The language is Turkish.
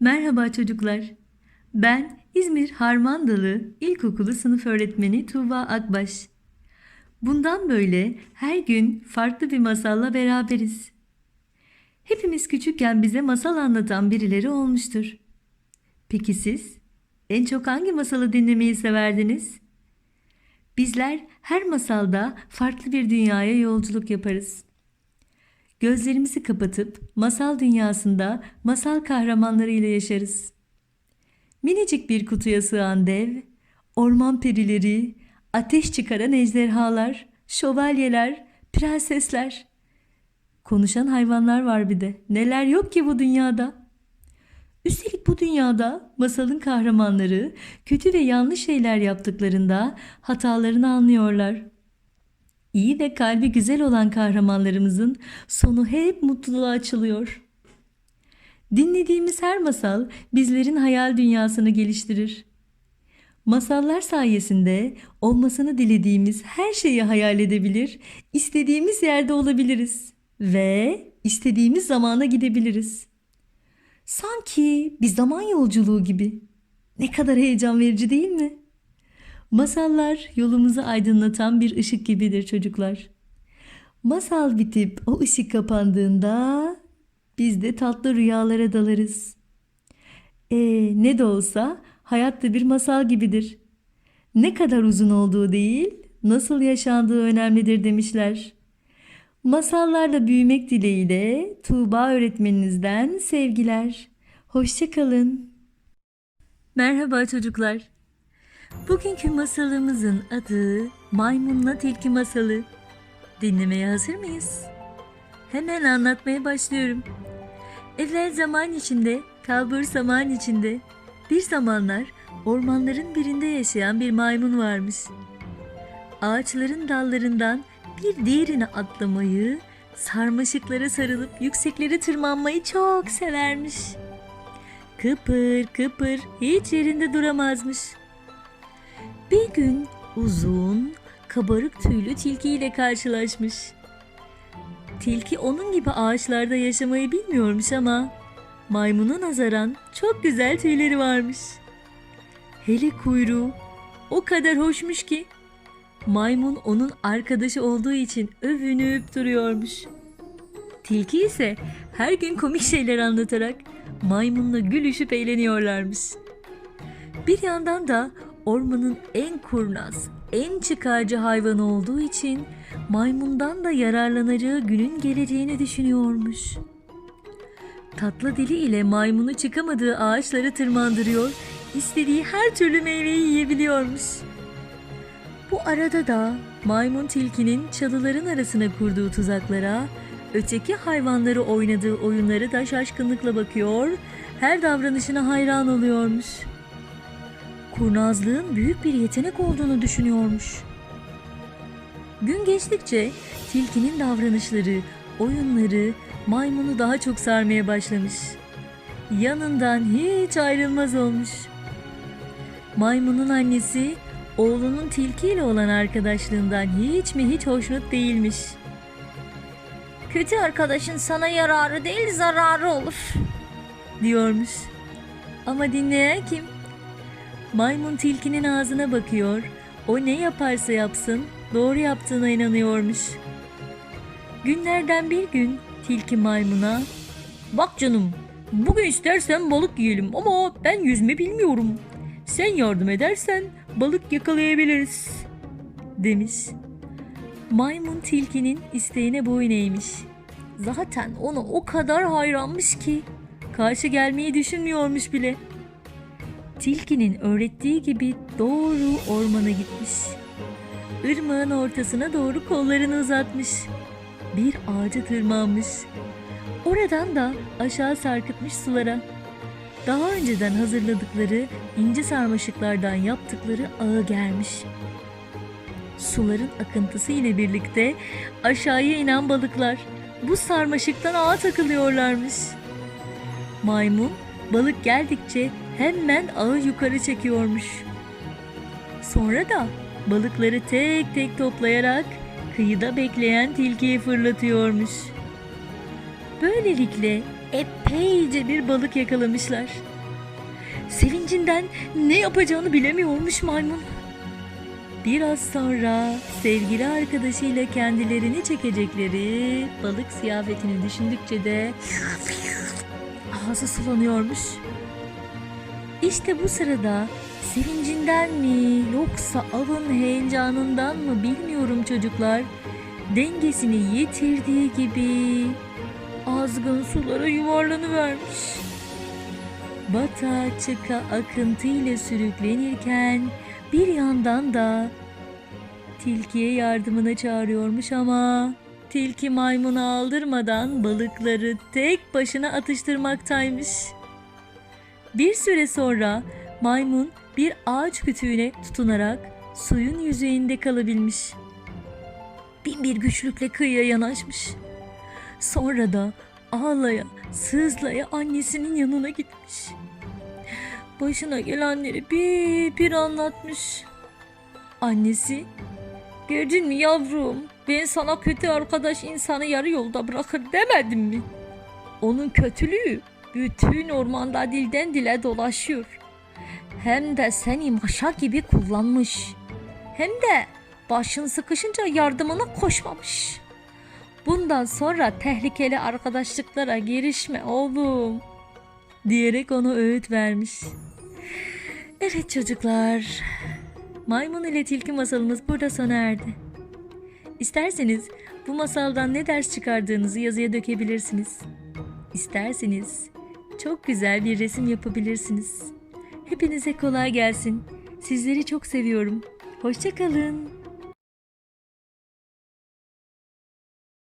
Merhaba çocuklar. Ben İzmir Harmandalı İlkokulu sınıf öğretmeni Tuğba Akbaş. Bundan böyle her gün farklı bir masalla beraberiz. Hepimiz küçükken bize masal anlatan birileri olmuştur. Peki siz en çok hangi masalı dinlemeyi severdiniz? Bizler her masalda farklı bir dünyaya yolculuk yaparız. Gözlerimizi kapatıp masal dünyasında masal kahramanlarıyla yaşarız. Minicik bir kutuya sığan dev, orman perileri, ateş çıkaran ejderhalar, şövalyeler, prensesler. Konuşan hayvanlar var bir de. Neler yok ki bu dünyada? Üstelik bu dünyada masalın kahramanları kötü ve yanlış şeyler yaptıklarında hatalarını anlıyorlar. İyi ve kalbi güzel olan kahramanlarımızın sonu hep mutluluğa açılıyor. Dinlediğimiz her masal bizlerin hayal dünyasını geliştirir. Masallar sayesinde olmasını dilediğimiz her şeyi hayal edebilir, istediğimiz yerde olabiliriz ve istediğimiz zamana gidebiliriz. Sanki bir zaman yolculuğu gibi. Ne kadar heyecan verici değil mi? Masallar yolumuzu aydınlatan bir ışık gibidir çocuklar. Masal bitip o ışık kapandığında biz de tatlı rüyalara dalarız. E ne de olsa hayat da bir masal gibidir. Ne kadar uzun olduğu değil, nasıl yaşandığı önemlidir demişler. Masallarla büyümek dileğiyle Tuğba öğretmeninizden sevgiler. Hoşçakalın. Merhaba çocuklar. Bugünkü masalımızın adı Maymunla Tilki Masalı. Dinlemeye hazır mıyız? Hemen anlatmaya başlıyorum. Evvel zaman içinde, kalbur zaman içinde, bir zamanlar ormanların birinde yaşayan bir maymun varmış. Ağaçların dallarından bir diğerine atlamayı, sarmaşıklara sarılıp yükseklere tırmanmayı çok severmiş. Kıpır kıpır hiç yerinde duramazmış. Bir gün uzun, kabarık tüylü tilkiyle karşılaşmış. Tilki onun gibi ağaçlarda yaşamayı bilmiyormuş ama maymuna nazaran çok güzel tüyleri varmış. Hele kuyruğu o kadar hoşmuş ki maymun onun arkadaşı olduğu için övünüp duruyormuş. Tilki ise her gün komik şeyler anlatarak maymunla gülüşüp eğleniyorlarmış. Bir yandan da ormanın en kurnaz, en çıkarcı hayvanı olduğu için maymundan da yararlanacağı günün geleceğini düşünüyormuş. Tatlı dili ile maymunu çıkamadığı ağaçlara tırmandırıyor, istediği her türlü meyveyi yiyebiliyormuş. Bu arada da maymun tilkinin çalıların arasına kurduğu tuzaklara, öteki hayvanları oynadığı oyunları da şaşkınlıkla bakıyor, her davranışına hayran oluyormuş. Kurnazlığın büyük bir yetenek olduğunu düşünüyormuş. Gün geçtikçe tilkinin davranışları, oyunları maymunu daha çok sarmaya başlamış. Yanından hiç ayrılmaz olmuş. Maymunun annesi oğlunun tilkiyle olan arkadaşlığından hiç mi hiç hoşnut değilmiş. Kötü arkadaşın sana yararı değil zararı olur. diyormuş. Ama dinleyen kim? Maymun tilkinin ağzına bakıyor. O ne yaparsa yapsın doğru yaptığına inanıyormuş. Günlerden bir gün tilki maymuna Bak canım bugün istersen balık yiyelim ama ben yüzme bilmiyorum. sen yardım edersen balık yakalayabiliriz demiş. Maymun tilkinin isteğine boyun eğmiş. Zaten ona o kadar hayranmış ki karşı gelmeyi düşünmüyormuş bile. Tilkinin öğrettiği gibi doğru ormana gitmiş. Irmağın ortasına doğru kollarını uzatmış. Bir ağaca tırmanmış. Oradan da aşağı sarkıtmış sulara. Daha önceden hazırladıkları ince sarmaşıklardan yaptıkları ağı germiş. Suların akıntısı ile birlikte aşağıya inen balıklar bu sarmaşıktan ağa takılıyorlarmış. Maymun balık geldikçe hemen ağı yukarı çekiyormuş. Sonra da balıkları tek tek toplayarak kıyıda bekleyen tilkiye fırlatıyormuş. Böylelikle epeyce bir balık yakalamışlar. Sevincinden ne yapacağını bilemiyormuş maymun. Biraz sonra sevgili arkadaşıyla kendilerini çekecekleri balık ziyafetini düşündükçe de ağzı sulanıyormuş. İşte bu sırada sevincinden mi yoksa avın heyecanından mı bilmiyorum çocuklar. Dengesini yitirdiği gibi azgın sulara yuvarlanıvermiş. Bata çıka akıntıyla sürüklenirken bir yandan da tilkiye yardımına çağırıyormuş ama tilki maymunu aldırmadan balıkları tek başına atıştırmaktaymış. Bir süre sonra maymun bir ağaç kütüğüne tutunarak suyun yüzeyinde kalabilmiş. Bin bir güçlükle kıyıya yanaşmış. Sonra da ağlaya, sızlaya annesinin yanına gitmiş. Başına gelenleri bir bir anlatmış. Annesi, gördün mü yavrum ben sana kötü arkadaş insanı yarı yolda bırakır demedim mi? Onun kötülüğü bütün ormanda dilden dile dolaşıyor. Hem de seni maşa gibi kullanmış. Hem de başın sıkışınca yardımına koşmamış. Bundan sonra tehlikeli arkadaşlıklara girişme oğlum. Diyerek ona öğüt vermiş. Evet çocuklar. Maymun ile tilki masalımız burada sona erdi. İsterseniz bu masaldan ne ders çıkardığınızı yazıya dökebilirsiniz. İsterseniz çok güzel bir resim yapabilirsiniz. Hepinize kolay gelsin. Sizleri çok seviyorum. Hoşçakalın.